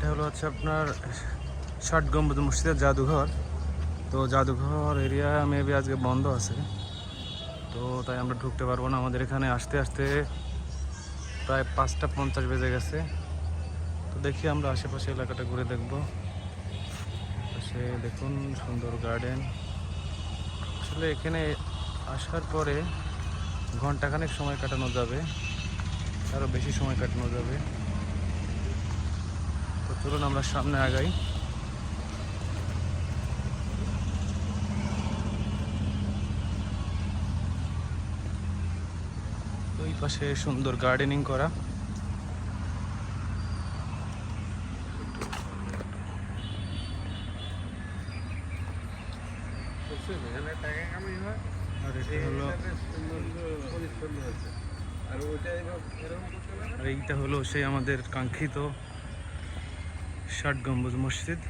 এটা হলো হচ্ছে আপনার ষাট গম্বুজ মসজিদের জাদুঘর। তো জাদুঘর এরিয়া মেবি আজকে বন্ধ আছে। তো তাই আমরা ঢুকতে পারব না। আমাদের এখানে আসতে আসতে প্রায় পাঁচটা পঞ্চাশ বেজে গেছে। তো দেখি আমরা আশেপাশে এলাকাটা ঘুরে দেখব। সে দেখুন সুন্দর গার্ডেন আসলে এখানে আসার পরে ঘন্টাখানেক সময় কাটানো যাবে। আরও বেশি সময় কাটানো যাবে। চলুন আমরা সামনে আগাই। ওই পাশে সুন্দর গার্ডেনিং করা। আর হলো আর এইটা হলো সেই আমাদের কাঙ্ক্ষিত ষাট গম্বুজ মসজিদ।